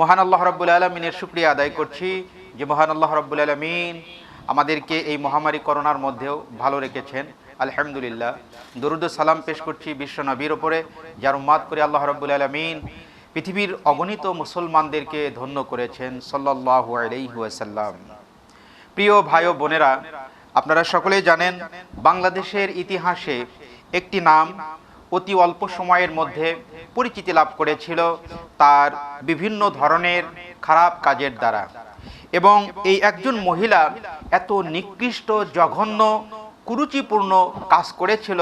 মহান আল্লাহ রব্বুল আলমিনের শুক্রিয়া আদায় করছি যে মহান আল্লাহ রব্বুল আলমিন আমাদেরকে এই মহামারী করোনার মধ্যেও ভালো রেখেছেন। আলহামদুলিল্লাহ। দরুদ সালাম পেশ করছি বিশ্ব নবীর ওপরে, যার উম্মাদ করে আল্লাহ রব্বুল আলমিন পৃথিবীর অগণিত মুসলমানদেরকে ধন্য করেছেন সাল্লাহ প্রিয় ভাই বোনেরা, আপনারা সকলেই জানেন, বাংলাদেশের ইতিহাসে একটি নাম অতি অল্প সময়ের মধ্যে পরিচিতি লাভ করেছিল তার বিভিন্ন ধরনের খারাপ কাজের দ্বারা। এবং এই একজন মহিলা এত নিকৃষ্ট, জঘন্য, কুরুচিপূর্ণ কাজ করেছিল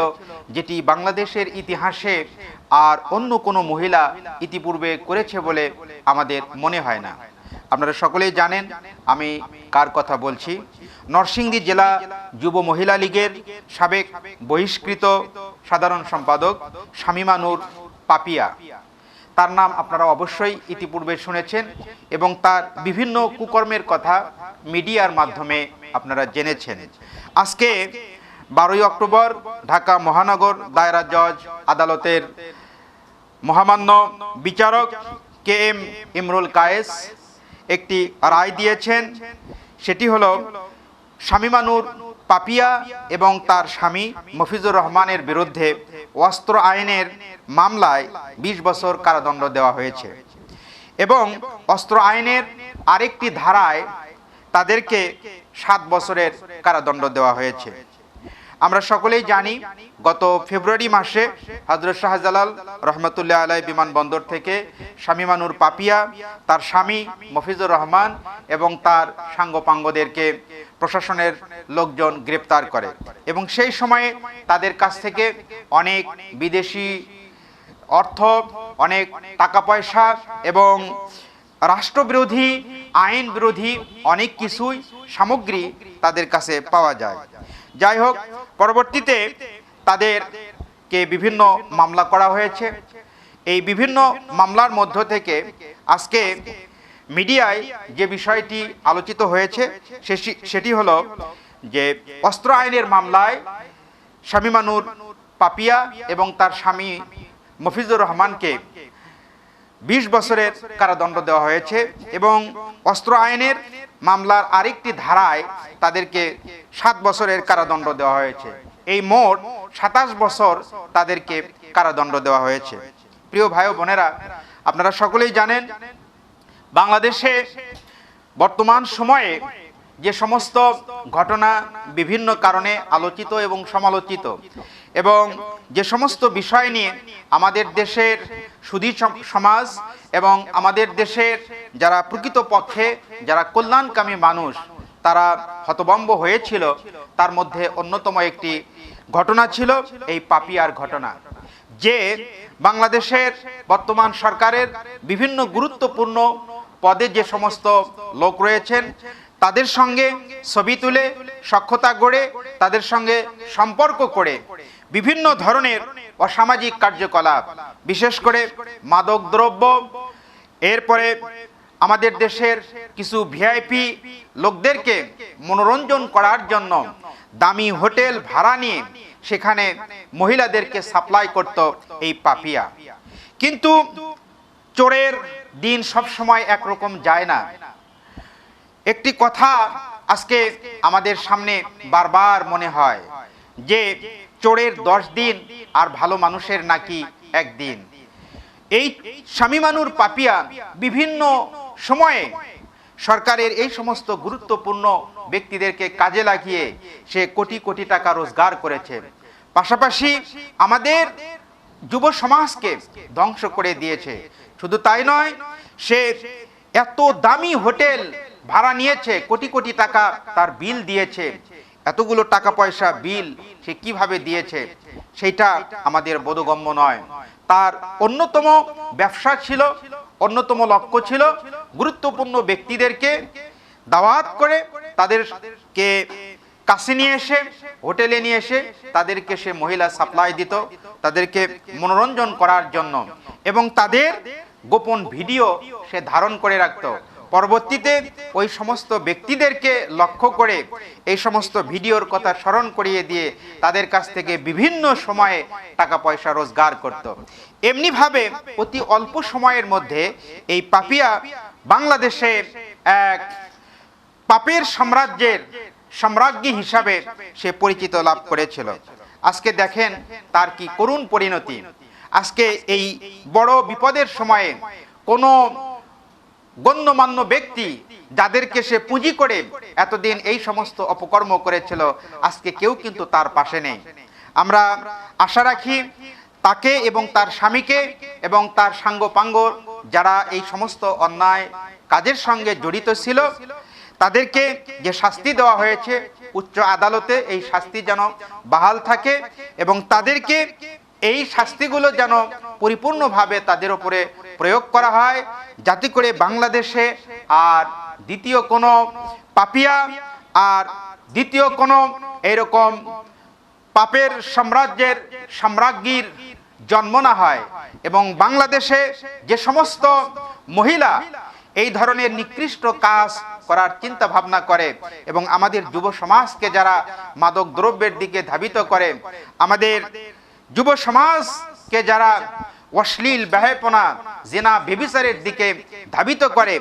যেটি বাংলাদেশের ইতিহাসে আর অন্য কোনো মহিলা ইতিপূর্বে করেছে বলে আমাদের মনে হয় না। আপনারা সকলেই জানেন আমি কার কথা বলছি। নরসিংদী জেলা যুব মহিলা লীগের সাবেক বহিষ্কৃত সাধারণ সম্পাদক শামিমা নূর পাপিয়া। তার নাম আপনারা অবশ্যই ইতিপূর্বে শুনেছেন এবং তার বিভিন্ন কুকর্মের কথা মিডিয়ার মাধ্যমে আপনারা জেনেছেন। আজকে বারোই অক্টোবর ঢাকা মহানগর দায়রা জজ আদালতের মহামান্য বিচারক কে এম ইমরুল কায়েস একটি রায় দিয়েছেন, সেটি হলো শামিমানুর পাপিয়া এবং তার স্বামী মফিজুর রহমানের বিরুদ্ধে অস্ত্র আইনের মামলায় ২০ বছর কারাদণ্ড দেওয়া হয়েছে এবং অস্ত্র আইনের আরেকটি ধারায় তাদেরকে সাত বছরের কারাদণ্ড দেওয়া হয়েছে। আমরা সকলেই জানি, গত ফেব্রুয়ারি মাসে হজরত শাহজালাল রহমতুল্লাহ আলাই বিমানবন্দর থেকে শামিমানুর পাপিয়া, তার স্বামী মফিজুর রহমান এবং তার সাঙ্গপাঙ্গদেরকে প্রশাসনের লোকজন গ্রেপ্তার করে এবং সেই সময়ে তাদের কাছ থেকে অনেক বিদেশি অর্থ, অনেক টাকা পয়সা এবং রাষ্ট্রবিরোধী আইন বিরোধী অনেক কিছুই সামগ্রী তাদের কাছে পাওয়া যায়। যাই হোক, পরবর্তীতে তাদেরকে বিভিন্ন মামলা করা হয়েছে। এই বিভিন্ন মামলার মধ্য থেকে আজকে মিডিয়ায় যে বিষয়টি আলোচিত হয়েছে, সেটি হলো যে অস্ত্র আইনের মামলায় শামিমানুর পাপিয়া এবং তার স্বামী মফিজুর রহমানকে বিশ বছরের কারাদণ্ড দেওয়া হয়েছে এবং অস্ত্র আইনের মামলার আরেকটি ধারায় তাদেরকে সাত বছরের কারাদণ্ড দেওয়া হয়েছে। এই মোট সাতাশ বছর তাদেরকে কারাদণ্ড দেওয়া হয়েছে। প্রিয় ভাই বোনেরা, আপনারা সকলেই জানেন, বাংলাদেশে বর্তমান সময়ে যে সমস্ত ঘটনা বিভিন্ন কারণে আলোচিত এবং সমালোচিত এবং যে সমস্ত বিষয় নিয়ে আমাদের দেশের সুধী সমাজ এবং আমাদের দেশের যারা প্রকৃতপক্ষে যারা কল্যাণকামী মানুষ, তারা হতবম্ব হয়েছিল, তার মধ্যে অন্যতম একটি ঘটনা ছিল এই পাপিয়ার ঘটনা। যে বাংলাদেশের বর্তমান সরকারের বিভিন্ন গুরুত্বপূর্ণ পদে যে সমস্ত লোক রয়েছেন, তাদের সঙ্গে ছবি তুলে সক্ষতা গড়ে, তাদের সঙ্গে সম্পর্ক করে বিভিন্ন ধরনের অসামাজিক কার্যকলাপ, বিশেষ করে মাদক দ্রব্য এরপরে আমাদের দেশের কিছু ভিআইপি লোকদেরকে মনোরঞ্জন করার জন্য দামি হোটেল ভাড়া নিয়ে সেখানে মহিলাদেরকে সাপ্লাই করত এই পাপিয়া। কিন্তু চোরের দিন সব সময় একরকম যায় না। একটি কথা আজকে আমাদের সামনে বারবার মনে হয় যে চোরের দশ দিন আর ভালো মানুষের নাকি একদিন। এই স্বামীমানুর পাপিয়া বিভিন্ন সময়ে সরকারের এই সমস্ত গুরুত্বপূর্ণ ব্যক্তিদেরকে কাজে লাগিয়ে সে কোটি কোটি টাকা রোজগার করেছে। পাশাপাশি আমাদের যুব সমাজকে ধ্বংস করে দিয়েছে। শুধু তাই নয়, সে এত দামি হোটেল ভাড়া নিয়েছে, কোটি কোটি টাকা তার বিল দিয়েছে। এতগুলো টাকা পয়সা বিল সে কীভাবে দিয়েছে সেটা আমাদের বোধগম্য নয়। তার অন্যতম ব্যবসা ছিল, অন্যতম লক্ষ্য ছিল গুরুত্বপূর্ণ ব্যক্তিদেরকে দাওয়াত করে তাদেরকে কাছে নিয়ে এসে, হোটেলে নিয়ে এসে তাদেরকে সে মহিলা সাপ্লাই দিত, তাদেরকে মনোরঞ্জন করার জন্য এবং তাদের গোপন ভিডিও সে ধারণ করে রাখত। পরবর্তীতে ওই সমস্ত ব্যক্তিদেরকে লক্ষ্য করে এই সমস্ত ভিডিওর কথা স্মরণ করিয়ে দিয়ে তাদের কাছ থেকে বিভিন্ন সময়ে টাকা পয়সা রোজগার করত। এমনিভাবে অতি অল্প সময়ের মধ্যে এই পাপিয়া বাংলাদেশে এক পাপের সাম্রাজ্যের সম্রাজ্ঞী হিসাবে সে পরিচিত লাভ করেছিল। আজকে দেখেন তার কি করুণ পরিণতি। আজকে এই বড় বিপদের সময়ে কোনো গণ্যমান্য ব্যক্তি যাদেরকে সে পুঁজি করে এতদিন এই সমস্ত অপকর্ম করেছিল, আজকে কেউ কিন্তু তার পাশে নেই। আমরা আশা রাখি তাকে এবং তার স্বামীকে এবং তার সাঙ্গপাঙ্গ যারা এই সমস্ত অন্যায় কাজের সঙ্গে জড়িত ছিল, তাদেরকে যে শাস্তি দেওয়া হয়েছে, উচ্চ আদালতে এই শাস্তি যেন বাহাল থাকে এবং তাদেরকে এই শাস্তিগুলো যেন পরিপূর্ণভাবে তাদের উপরে প্রয়োগ করা হয় যাতে করে বাংলাদেশে আর দ্বিতীয় কোনো পাপিয়া আর দ্বিতীয় কোনো এরকম পাপের সাম্রাজ্যের সাম্রাজ্ঞীর জন্ম না হয়। এবং বাংলাদেশে যে সমস্ত মহিলা এই ধরনের নিকৃষ্ট কাজ করার চিন্তা ভাবনা করে এবং আমাদের যুব সমাজকে যারা মাদক দ্রব্যের দিকে ধাবিত করে, আমাদের যুব সমাজকে যারা অশ্লীল ব্যয়পনা জেনা বেবিচারের দিকে ধাবিত করে।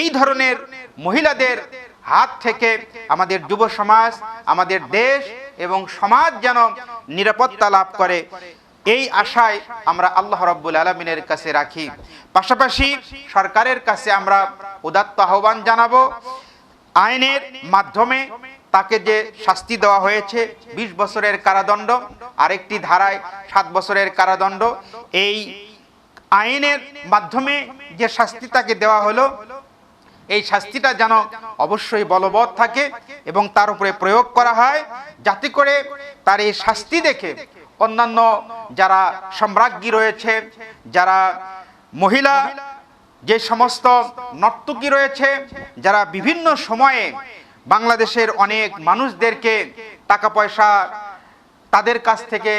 এই ধরনের মহিলাদের হাত থেকে আমাদের যুব সমাজ, আমাদের দেশ এবং সমাজ যেন নিরাপত্তা লাভ করে। এই আশায় আমরা আল্লাহ রব্বুল আলমিনের কাছে রাখি। পাশাপাশি সরকারের কাছে আমরা উদাত্ত আহ্বান জানাব। আইনের মাধ্যমে তাকে যে শাস্তি দেওয়া হয়েছে ২০ বছরের কারাদণ্ড, আরেকটি ধারায় সাত বছরের কারাদণ্ড, এই আইনের মাধ্যমে যে শাস্তি তাকে দেওয়া হলো, এই শাস্তিটা যেন অবশ্যই বলবৎ থাকে এবং তার উপরে প্রয়োগ করা হয়, যাতে করে তার এই শাস্তি দেখে অন্যান্য যারা সম্রাজ্ঞী রয়েছে, যারা মহিলা, যে সমস্ত নর্তকী রয়েছে, যারা বিভিন্ন সময়ে বাংলাদেশের অনেক মানুষদেরকে টাকা পয়সা তাদের কাছ থেকে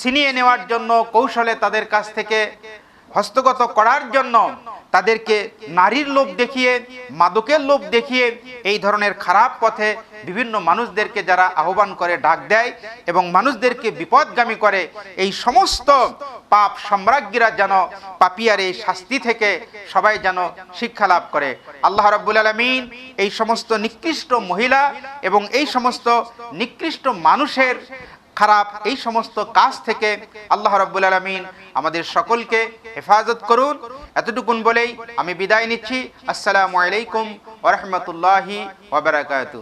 ছিনিয়ে নেওয়ার জন্য, কৌশলে তাদের কাছ থেকে হস্তগত করার জন্য তাদেরকে নারীর লোভ দেখিয়ে, মাদকের লোভ দেখিয়ে এই ধরনের খারাপ পথে বিভিন্ন মানুষদেরকে যারা আহ্বান করে, ডাক দেয় এবং মানুষদেরকে বিপদগামী করে, এই সমস্ত পাপ সম্রাজ্ঞীরা যেন পাপিয়ার এই শাস্তি থেকে সবাই যেন শিক্ষা লাভ করে। আল্লাহ রাব্বুল আলমিন এই সমস্ত নিকৃষ্ট মহিলা এবং এই সমস্ত নিকৃষ্ট মানুষের খারাপ এই সমস্ত কাজ থেকে আল্লাহ রাব্বুল আলমিন আমাদের সকলকে হেফাজত করুন। এতটুকুন বলেই আমি বিদায় নিচ্ছি। আসসালামু আলাইকুম ওরহমতুল্লাহি ওবরাকাতু